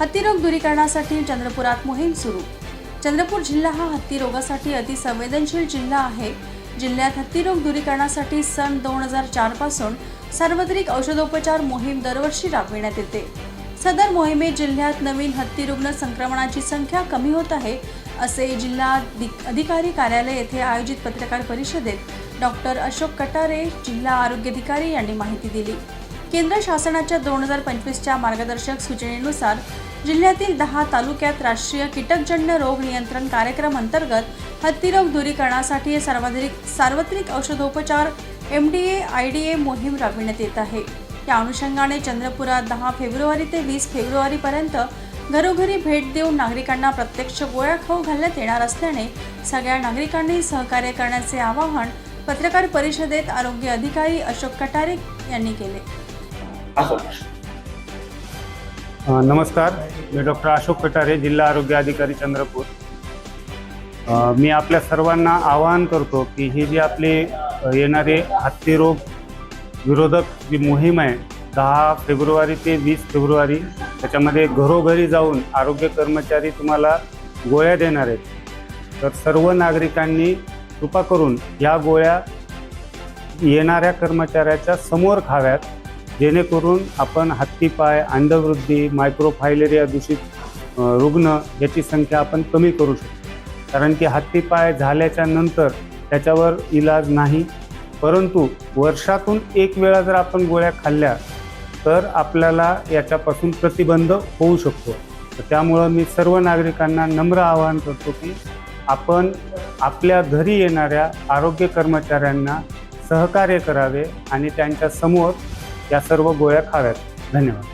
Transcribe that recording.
हत्तीरोग दूरीकरणासाठी चंद्रपुरात मोहीम सुरू. चंद्रपूर जिल्हा हा हत्ती रोगासाठी अतिसंवेदनशील जिल्हा आहे. जिल्ह्यात हत्तीरोग दूरीकरणासाठी सन दोन हजार चारपासून सार्वत्रिक औषधोपचार मोहीम दरवर्षी राबविण्यात येते. सदर मोहिमेत जिल्ह्यात नवीन हत्ती रुग्ण संक्रमणाची संख्या कमी होत आहे असे जिल्हा अधिकारी कार्यालय येथे आयोजित पत्रकार परिषदेत डॉक्टर अशोक कटारे जिल्हा आरोग्य अधिकारी यांनी माहिती दिली. केंद्र शासनाच्या दोन हजार पंचवीसच्या मार्गदर्शक सूचनेनुसार जिल्ह्यातील दहा तालुक्यात राष्ट्रीय कीटकजन्य रोग नियंत्रण कार्यक्रम अंतर्गत हत्तीरोग दूरीकरणासाठी सर्वाधिक सार्वत्रिक औषधोपचार M D A I D A मोहीम राबविण्यात येत आहे. या अनुषंगाने चंद्रपुरात दहा फेब्रुवारी ते वीस फेब्रुवारीपर्यंत घरोघरी भेट देऊन नागरिकांना प्रत्यक्ष गोळ्या खाऊ घालण्यात येणार असल्याने सगळ्या नागरिकांनी सहकार्य करण्याचे आवाहन पत्रकार परिषदेत आरोग्य अधिकारी अशोक कटारे यांनी केले. नमस्कार. मी डॉक्टर अशोक कटारे जिल्हा आरोग्य अधिकारी चंद्रपूर. मी आपल्या सर्वांना आवाहन करतो की ही जी आपली येणारे येणारे हत्तीरोग विरोधक जी मोहीम आहे दहा फेब्रुवारी ते वीस फेब्रुवारी त्याच्यामध्ये घरोघरी जाऊन आरोग्य कर्मचारी तुम्हाला गोळ्या देणार आहेत. तर सर्व नागरिकांनी कृपा करून या गोळ्या येणाऱ्या कर्मचाऱ्याच्या समोर खाव्यात. जेणेकरून आपण हत्तीपाय अंधवृद्धी मायक्रोफायलेरिया दूषित रुग्ण याची संख्या आपण कमी करू शकतो. कारण की हत्तीपाय झाल्याच्यानंतर त्याच्यावर इलाज नाही. परंतु वर्षातून एक वेळा जर आपण गोळ्या खाल्ल्या तर आपल्याला याच्यापासून प्रतिबंध होऊ शकतो. तर त्यामुळं मी सर्व नागरिकांना नम्र आवाहन करतो की आपण आपल्या घरी येणाऱ्या आरोग्य कर्मचाऱ्यांना सहकार्य करावे आणि त्यांच्यासमोर या सर्व गोळ्या खाव्यात. धन्यवाद.